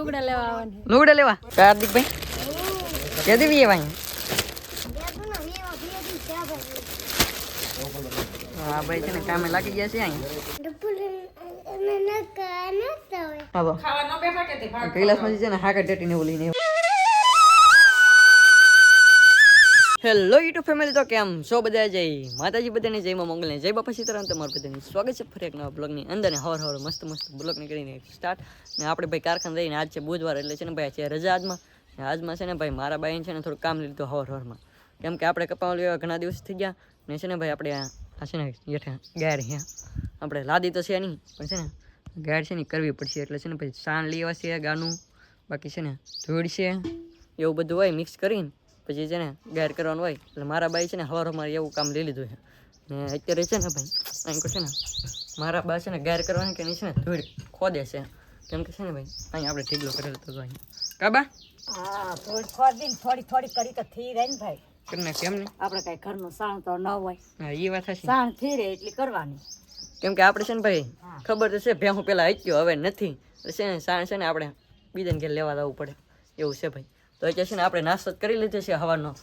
લુગડા લેવા આવવાની લુગડા લેવા કાર્તિકભાઈ કે દેવી એવા હા ભાઈ છે ને કામે લાગી ગયા છે અહીં કૈલાસ કૈલાસમાંથી છે ને હાકર ટેટીને એવું લઈને હેલો યુટ્યુબ ફેમિલી તો કેમ છો બધા? જય માતાજી, બધાને જય મંગલને જય બાપા સીતારામ. તમારું બધાની સ્વાગત છે ફરી એક નવા બ્લોગની અંદર. ને હવાર હવાર મસ્ત મસ્ત બ્લોગ કરીને સ્ટાર્ટ ને આપણે ભાઈ કારખાને રહીને આજ છે બુધવાર એટલે છે ને ભાઈ છે રજા આજમાં. આજમાં છે ને ભાઈ મારા બાઈને છે ને થોડું કામ લીધું હવાર હવારમાં. કેમ કે આપણે કપાવા લેવા ઘણા દિવસ થઈ ગયા. ને છે ને ભાઈ આપણે આ છે ને હેઠા ગાયર હે આપણે લાદી તો છે નહીં, પણ છે ને ગાયર છે ને કરવી પડશે. એટલે છે ને ભાઈ સાન લેવા છે ગાનું. બાકી છે ને ધૂળ છે. એવું બધું હોય મિક્સ કરીને પછી છે ને ગાયર કરવાનું હોય એટલે મારા બાઈ છે ને હવાર અમારે એવું કામ લઈ લીધું છે. ને અત્યારે છે ને ભાઈ અહીં છે ને મારા બા છે ને ગાયર કરવાની કે નહીં છે ને ધૂળ ખોદે છે. કેમ કે છે ને ભાઈ અહીં આપણે ઢીગલો કરેલો હતો અહીં કાબા હા થોડી થોડી થોડી થોડી કરી તો થઈ રહે ને ભાઈ. કરીને કેમ ને આપણે કઈ ઘરનું સાણ તો ન હોય. હા એ વાત હશે સાણ થઈ રહે એટલી કરવાની. કેમ કે આપણે છે ને ભાઈ ખબર તો છે ભેહું પેલા હચ્યો હવે નથી. છે ને સાણ છે ને આપણે બીજાને ઘેર લેવા જવું પડે. એવું છે ભાઈ. તો એ છે ને આપણે નાસ્તો જ કરી લીધો છે હવાનો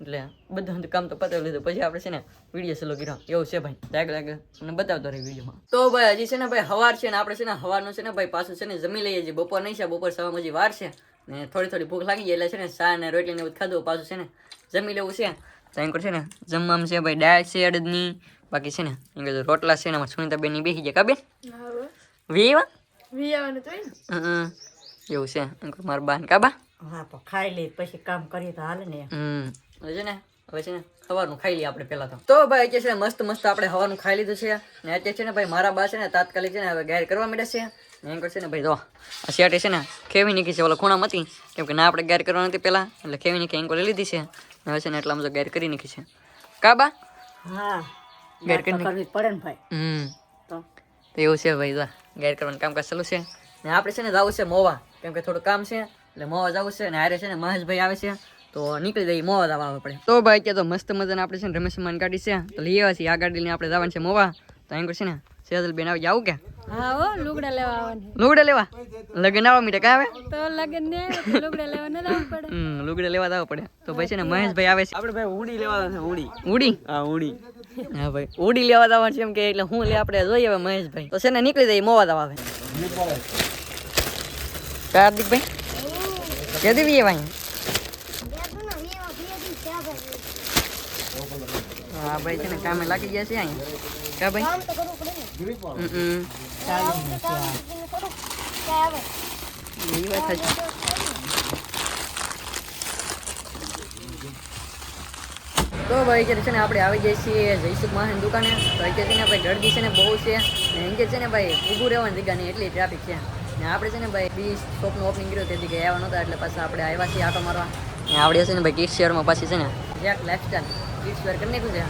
એટલે બધું કામ તો પતાવી લીધું પછી આપણે છે ને વીડિયો સલો કર્યો એવું છે ભાઈ લાગે લાગે અને બતાવતો રહી વિડીયોમાં તો ભાઈ હજી છે ને ભાઈ હવાર છે ને આપણે છે ને હવારનું છે ને ભાઈ પાછું છે ને જમી લઈએ છીએ બપોર નહીં છે બપોર સવા હજી વાર છે ને થોડી થોડી ભૂખ લાગી એટલે છે ને સા ને રોટલી ને એવું ખાધું પાછું છે ને જમી લેવું છે ત્યાં છે ને જમવામાં છે ભાઈ દાળ છે અડદની બાકી છે ને એમ કીધું રોટલા છે ને સુનિતા બેન બેસી જાય કાબે વીવા વી આવવાનું તો એવું છે કહું મારા બાન કાબા હા તો ખાઈ લે પછી કામ કરીએ તો હાલ ને. હમ. છે ને હવે છે ને સવારનું ખાઈ લઈએ આપણે પહેલાં તો. તો ભાઈ અત્યારે છે ને મસ્ત મસ્ત આપણે હવાનું ખાઈ લીધું છે. ને અત્યારે છે ને ભાઈ મારા બા છે ને તાત્કાલિક છે ને હવે ગાયર કરવા માંડ્યા છે. ને એમ છે ને ભાઈ આ શેટે છે ને ખેવી નીકળી છે. ઓલા ખૂણામાં હતી. કેમ કે ના આપણે ગેર કરવા નથી પહેલા. એટલે ખેવી નીકળી એંકો લઈ લીધી છે. હવે છે ને એટલા તો ગેર કરી નીકળી છે. કાબા હા ગેર કરી કરવી પડે ને ભાઈ. હમ. તો? એવું છે ભાઈ ગેર કરવાનું કરવાનું કામકાજ ચાલુ છે. ને આપણે છે ને જવું છે મોવા. કેમ કે થોડું કામ છે. એટલે મોવા જવું છે ને હારે છે ને મહેશભાઈ આવે છે તો નીકળી જઈએ મોવા જવા આવે પડે તો ભાઈ કે તો મસ્ત મજાને આપણે છે ને રમેશ માન ગાડી છે તો લઈ આવ્યા છીએ. આ ગાડીને આપણે જવાનું છે મોવા. તો અહીં છે ને સેજલ બેન આવી આવું કે? હા હો લુગડા લેવા આવવાની લુગડા લેવા? લગ્ન આવવા મીઠે કાવે તો લગન ને લુગડા લેવા ન જવું પડે. હમ લુગડા લેવા જવું પડે. તો ભાઈ છે ને મહેશભાઈ આવે છે. આપણે ભાઈ ઉડી લેવા છે ઉડી ઉડી હા ઉડી હા ભાઈ. ઉડી લેવા જવાનું છે એમ કે એટલે હું લે આપણે જોઈએ હવે મહેશભાઈ. તો છે ને નીકળી જઈએ મોવા જવા આવે કાર્તિકભાઈ કે દેવી એવા હા, ભાઈ છે ને કામે લાગી ગયા છે અહીં કા ભાઈ. એ વાત. તો ભાઈ કે છે ને આપણે આવી જઈએ છીએ જઈશું માહની દુકાને. તો અત્યારે છે ને ભાઈ ગરદી છે ને બહુ છે. ને એમ કે છે ને ભાઈ ઊભું રહેવાની જગ્યા નહીં એટલી ટ્રાફિક છે. ને આપણે છે ને ભાઈ બી શોપનું ઓપનિંગ કર્યું, તેથી ગયા આવ્યા નહોતા, એટલે પાછા આપણે આવ્યા છીએ આટો મારવા. ને આપણે છે ને ભાઈ કિડ્સ શેરમાં પાછી છે ને. જેક લાઇફસ્ટાઈલ કિડ્સ વેર કરી નાખ્યું છે.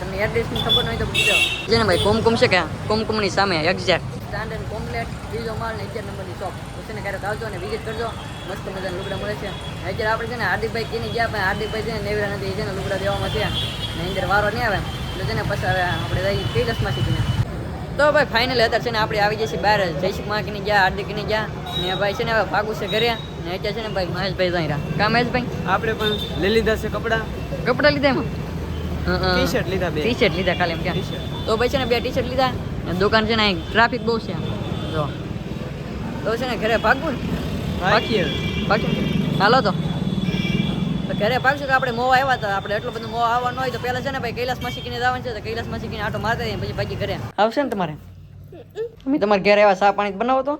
તમને એડ્રેસની ખબર ન હોય તો પૂછો. છે ને ભાઈ કુમકુમ છે કે કુમકુમની સામે એક્ઝેક્ટ સ્ટાન્ડર્ડ કોમ્પ્લેટ બીજો માલ ને અગિયાર નંબરની શોપ છે ક્યારેક આવજો અને વિઝિટ કરજો. મસ્ત મજાના લુગડા મળે છે. અત્યારે આપણે છે ને હાર્દિકભાઈ કીને ગયા, પણ હાર્દિકભાઈ છે ને નેવરા નથી, એ છે ને લુગડા દેવામાં છે ને અંદર વારો નહીં આવે. એટલે છે ને પછી હવે આપણે જઈએ કૈલાસમાં શીખીને તો ભાઈ ફાઇનલ અત્યારે છે ને આપણે આવી જઈએ છીએ બહાર. જયશીખ માકીને ગયા હાર્દિકની ગયા ને ભાઈ છે ને હવે ભાગું છે ઘરે. ને અત્યારે છે ને ભાઈ મહેશભાઈ જાય રહ્યા. કા મહેશભાઈ? આપણે પણ લઈ લીધા છે કપડા. કપડાં લીધા એમાં? ટી શર્ટ લીધા બે. ટી શર્ટ લીધા ખાલી એમ ક્યાં તો ભાઈ છે ને બે ટી શર્ટ લીધા. ને દુકાન છે ને અહીં ટ્રાફિક બહુ છે. જો. તો છે ને ઘરે ભાગવું ને? રાખીએ બાકી હાલો તો. ઘરે ભાગશું કે આપણે મોવા આવ્યા હતા આપણે એટલું બધું મોવા આવવાનો હોય તો પહેલા છે ને ભાઈ કૈલાસમાં શીખીને જવાનું છે તો કૈલાસમાં શીખીને આટો મારતા પછી ભાગી ઘરે આવશે ને તમારે અમે તમારે ઘરે આવ્યા સા પાણી બનાવો તો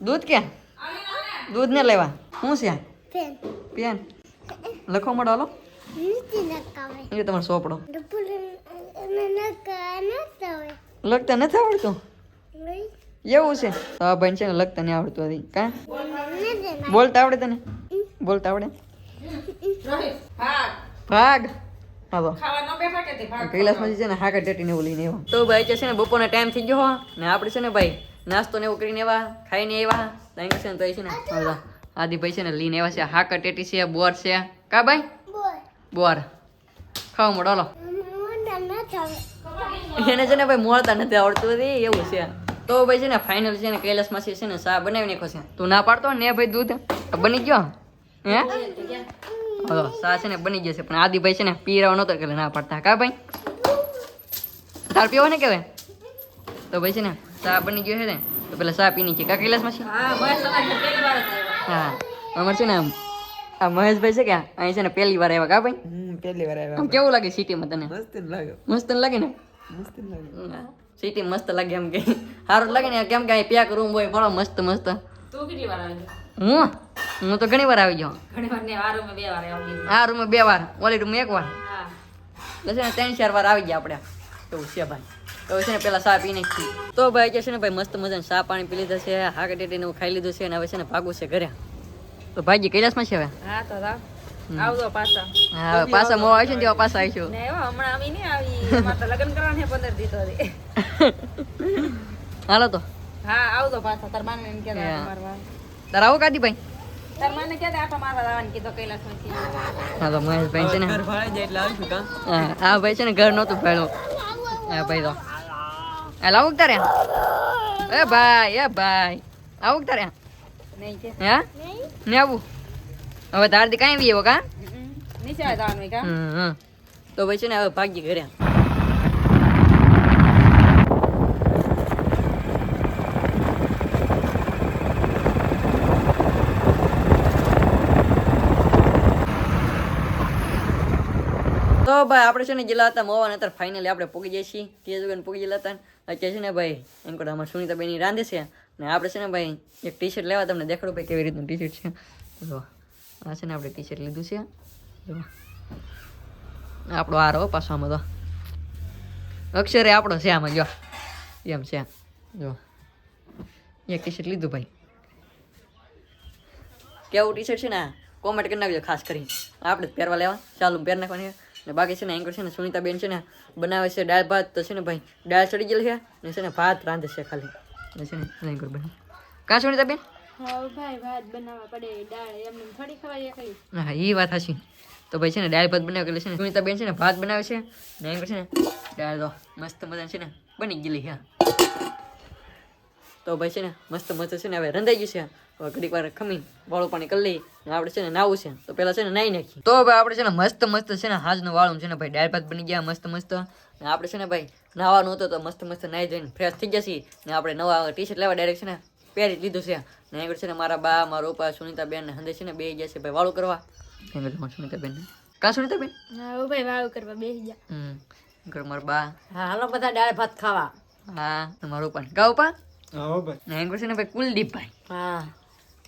દૂધ ક્યાં દૂધ ને લેવા શું છે પેન લખો મળો હાલો એ તમારો સોપડો લખતા નથી આવડતું એવું છે તો ભાઈ છે ને લખતા નહીં આવડતું હતી કા બોલતા આવડે તને બોલતા આવડે ભાગ હાલો કૈલાસમાંથી છે ને હાકા ટેટીને એવું લઈને આવ્યા તો ભાઈ છે ને બપોરનો ટાઈમ થઈ ગયો ને આપણે છે ને ભાઈ નાસ્તો ને એવું કરીને એવા ખાઈને ત્યાં છે ને તો છે ને છે ને લઈને આવ્યા છે હાકા ટેટી છે બોર છે કા ભાઈ બોર ખાવ મોડો હાલો એને છે ને ભાઈ મોડતા નથી આવડતું હતી એવું છે તો ભાઈ છે ને ફાઇનલ છે ને કૈલાસ માસી છે ને સા બનાવી નાખો છે તું ના પાડતો ને ભાઈ દૂધ તો બની ગયો હે હલો ચા છે ને બની જશે પણ આદિભાઈ છે ને પીરાવ નતો એટલે ના પાડતા. કા ભાઈ? તાર પીવો ને કેવાય તો ભાઈ છે ને સા બની ગયો છે ને તો પેલા સા પી છે? કા કૈલાસ છે હા અમારે છે ને આમ આ મહેશભાઈ છે કે અહીં છે ને પહેલી વાર આવ્યા કા ભાઈ? પહેલી વાર આવ્યા કેવું લાગે સિટીમાં તને? મસ્ત ને લાગે. મસ્ત લાગે ને? મસ્ત લાગે. સિટી મસ્ત લાગે એમ કે. સારું લાગે ને કેમ કે અહીં પેક રૂમ હોય ભણો મસ્ત મસ્ત. હું? હું તો ઘણી વાર આવી ગયો આ રૂમ બે વાર. ઓલી રૂમ એક વાર. બસ ને ત્રણ ચાર વાર આવી ગયા આપણે. એવું છે ભાઈ. તો છે ને પેલા સા પીને ખી. તો ભાઈ કે છે ને ભાઈ મસ્ત મજાનું સા પાણી પી લીધા છે હાક ટેટીને ખાઈ લીધું છે અને હવે છે ને ભાગવું છે ઘરે. તો ભાઈજી કૈલાસમાં છે હવે? હા તો આવજો પાછા. હા પાછા મોવા આવશે ને તેવા પાછા આવીશું. ને હમણાં આવી નહીં આવી. અમારે લગ્ન કરવાના દી તો હાલો તો. હા આવજો પાછા. તાર માને એમ કહેતા હા. આટા મારવા તારે આવું કાઢી ભાઈ હા તો મહેશભાઈ છે ને. ઘર ભાડે જાય એટલે આવીશું કાં? હા આ ભાઈ છે ને ઘર નહોતું ભાડું. હા ભાઈ તો. એ લાવું તારે એ ભાઈ એ ભાઈ. આવું તારે હે? ને આવું. હવે તારથી કાંઈ. નીચે જવાનું કા. તો ભાઈ છે ને હવે ભાગી ઘરે. તો ભાઈ, આપણે છે ને ગયેલા હતા મોવા અત્યારે ફાઇનલી આપણે પૂગી જઈએ છીએ. તે જગ્યાએ પૂગી ગયેલા હતા. અત્યારે છે ને ભાઈ, એમ કોઈ અમારે સુનિતા બેની રાંધે છે. ને આપણે છે ને ભાઈ, એક ટી શર્ટ લેવા તમને દેખાડું ભાઈ કેવી રીતનું ટી શર્ટ છે. જો, આ છે ને આપણે ટી શર્ટ લીધું છે. જો, આપણો આ રહો પાછો આમાં તો. અક્ષરે આપણો છે આમાં, જો. એમ છે. જો, એક ટી શર્ટ લીધું ભાઈ. કેવું ટી શર્ટ છે ને કોમેન્ટ કરી નાખજો ખાસ કરી આપણે પહેરવા લેવા. ચાલુ પહેર નાખવાની. ને બાકી છે ને એન્કર છે ને સુનિતાબેન છે ને બનાવે છે દાળ ભાત તો છે ને ભાઈ દાળ ચડી ગયેલી છે ને છે ને ભાત રાંધે છે ખાલી ને છે ને એન્કર બેન કાં સુનિતાબેન હા એ વાત હશે તો ભાઈ છે ને દાળ ભાત બનાવે એટલે છે ને સુનિતા બેન છે ને ભાત બનાવે છે ને એંકર છે ને દાળ તો મસ્ત મજા છે ને બની ગયેલી છે તો ભાઈ છે ને મસ્ત મસ્ત છે ને હવે રંધાઈ ગયું છે ઘડીક વાર ખમી વાળું પાણી કરી લઈ આપણે છે ને નાવું છે તો પેલા છે ને નાઈ નાખી તો ભાઈ આપણે છે ને મસ્ત મસ્ત છે ને હાજનું વાળું છે ને ભાઈ દાળ ભાત બની ગયા મસ્ત મસ્ત ને આપણે છે ને ભાઈ નાવાનું હતું તો મસ્ત મસ્ત નાઈ જઈને ફ્રેશ થઈ જશે ને આપણે નવા ટી શર્ટ લેવા ડાયરેક્ટ છે ને પહેરી લીધું છે ને આગળ છે ને મારા બા મારા ઉપા સુનિતા બેન ને હંદે છે ને બે ગયા છે ભાઈ વાળું કરવા આગળ તમારા સુનિતા બેન કા સુનિતા બેન હા ભાઈ વાળું કરવા બે ગયા હમ બા હા હાલો બધા દાળ ભાત ખાવા હા તમારું મારું ઉપા કા ઉપા હા ભાઈ ને આગળ છે ને ભાઈ કુલદીપભાઈ હા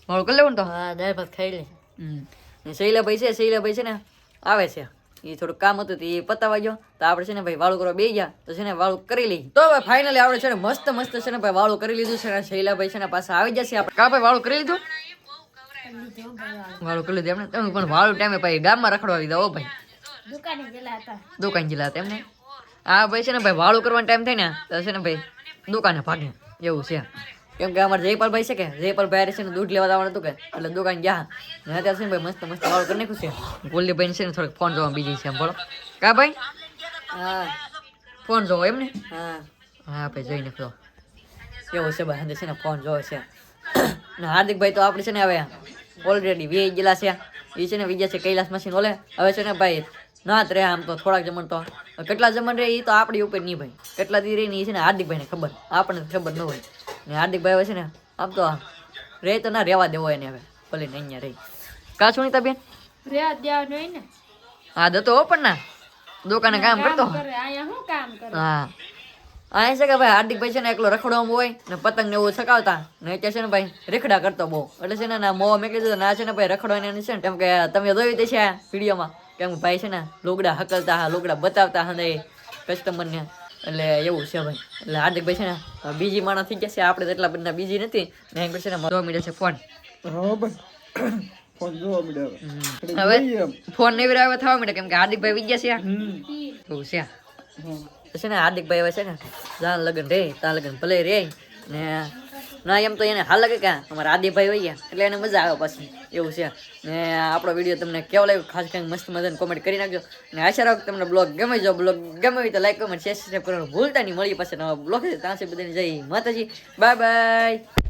વાળું કરી લેવું ને તો? હા દાળ ભાત ખાઈ લે. હમ. ને શૈલાભાઈ છે શૈલાભાઈ છે ને આવે છે. એ થોડું કામ હતું એ પતાવા ગયો. તો આપણે છે ને ભાઈ વાળું કરવા બે ગયા. તો છે ને વાળું કરી લઈ. તો હવે ફાઇનલી આપણે છે ને મસ્ત મસ્ત છે ને ભાઈ વાળું કરી લીધું છે ને શૈલાભાઈ છે ને પાછા આવી જશે આપણે. કા ભાઈ વાળું કરી લીધું? વાળું કરી લીધું એમને? તમે પણ વાળું ટાઈમે ભાઈ ગામમાં રખડવા લીધા ઓ ભાઈ. દુકાન ગયેલા હતા. દુકાન જિલ્લા હતા એમને? હા ભાઈ છે ને ભાઈ વાળું કરવાનો ટાઈમ થાય ને તો છે ને ભાઈ દુકાને ભાગે. એવું છે. કેમ કે અમારે જયપાલભાઈ છે કે જયપાલભાઈ છે ને દૂધ લેવા જવાનું હતું કે એટલે દુકાન ગયા. ને ત્યાં છે ને ભાઈ મસ્ત મસ્ત વાળું કરી નાખ્યું છે. કુલદીપભાઈ છે ને થોડીક ફોન જોવા બીજી છે એમ બોલો. કા ભાઈ? હા. ફોન જોવો એમ ને હા. હા ભાઈ જોઈ નાખો કેવો છે ભાઈ છે ને ફોન જોવે છે. ને હાર્દિકભાઈ તો આપણે છે ને હવે ઓલરેડી વી ગયેલા છે. એ છે ને વિજય છે કૈલાસ મશીન ઓલે. હવે છે ને ભાઈ ના જ રહે આમ તો થોડાક જમણ તો. કેટલા જમણ રહે એ તો આપણી ઉપર નહીં ભાઈ. કેટલા દી રહી ને એ છે ને હાર્દિકભાઈને ખબર. આપણને ખબર ન હોય. ને હાર્દિકભાઈ હોય છે ને આમ તો રે તો ના રહેવા દેવો એને હવે ભલે ને અહીંયા રહી. કા સુનિતા બેન રેવા દેવાનું હોય ને. હા દતો પણ ના દુકાને કામ કરતો હા આ છે કે ભાઈ હાર્દિકભાઈ છે ને એકલો રખડવામાં હોય ને પતંગ ને એવું સકાવતા ને કે છે ને ભાઈ રેખડા કરતો બહુ. એટલે છે ને મો મોં મેં કીધું ના છે ને ભાઈ રખડવાની છે ને કેમ કે તમે જોયું તે છે વિડીયોમાં કેમ ભાઈ છે ને લુગડા હકલતા હા લુગડા બતાવતા હા કસ્ટમરને એટલે એવું છે ભાઈ. એટલે હાર્દિકભાઈ છે ને બીજી માણસ થઈ ગયા છે આપણે એટલા બધા બીજી નથી. ને એમ છે ને દો મળે છે ફોન જોવા હવે. ફોન ને એવી થવા માંડે કેમ કે હાર્દિકભાઈ વિજ્ઞા છે. એવું છે. છે ને હાર્દિકભાઈ હવે છે ને જ્યાં લગ્ન રે ત્યાં લગ્ન ભલે રે. ને ના, એમ તો એને હાલ લાગે કે અમારા આદિભાઈ હોય એટલે એને મજા આવે પાછી, એવું છે. ને આપણો વીડિયો તમને કેવો લાગ્યો? ખાસ કરીને મસ્ત મજાને કોમેન્ટ કરી નાખજો. અને આશા રાખો તમને બ્લોગ ગમે જો બ્લોગ ગમે હોય તો લાઈક કમેન્ટ શેર સબસ્ક્રાઈબ કરવાનું ભૂલતા નહીં. મળી પાસે નવા બ્લોગ ત્યાં સુધી બધાને જય માતાજી. Bye bye